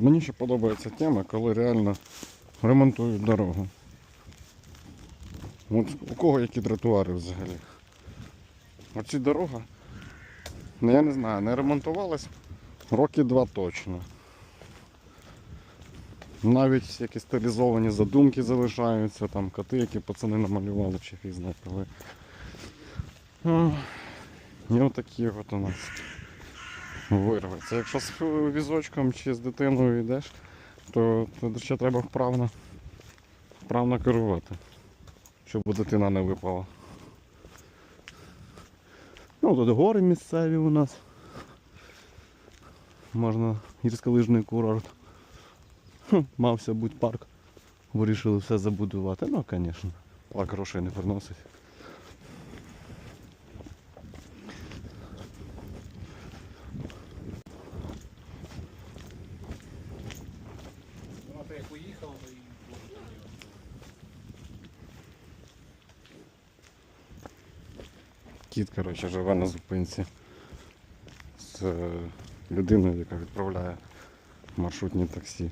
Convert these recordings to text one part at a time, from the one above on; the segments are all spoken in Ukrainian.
Мені ще подобається тема, коли реально ремонтують дорогу. От у кого які тротуари взагалі? Оці дорога, ну я не знаю, не ремонтувалась роки два точно. Навіть якісь стилізовані задумки залишаються, там коти, які пацани намалювали, чи знає коли. Ох, І отакі от у нас вирветься. Якщо з візочком чи з дитиною йдеш, то, то ще треба вправно, вправно керувати, щоб дитина не випала. Ну, тут гори місцеві у нас. Можна гірськолижний курорт. Мався бути парк. Вирішили все забудувати. Ну, звісно. Так грошей не приносить. Як уїхала, то і Кіт, коротше, живе на зупинці з е, людиною, яка відправляє маршрутні таксі.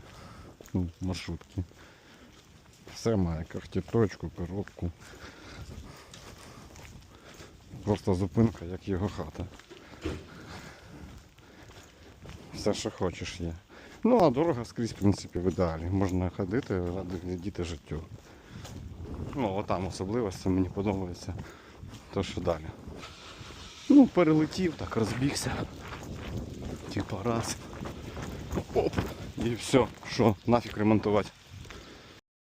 Ну, маршрутки. Все має картіточку, коробку. Просто зупинка, як його хата. Все, що хочеш є. Ну, а дорога скрізь, в принципі, в ідеалі. Можна ходити, діти життю. Ну, отам особливості мені подобається. То що далі. Ну, перелетів, так розбігся. Типа раз. Оп. І все, що, нафіг ремонтувати.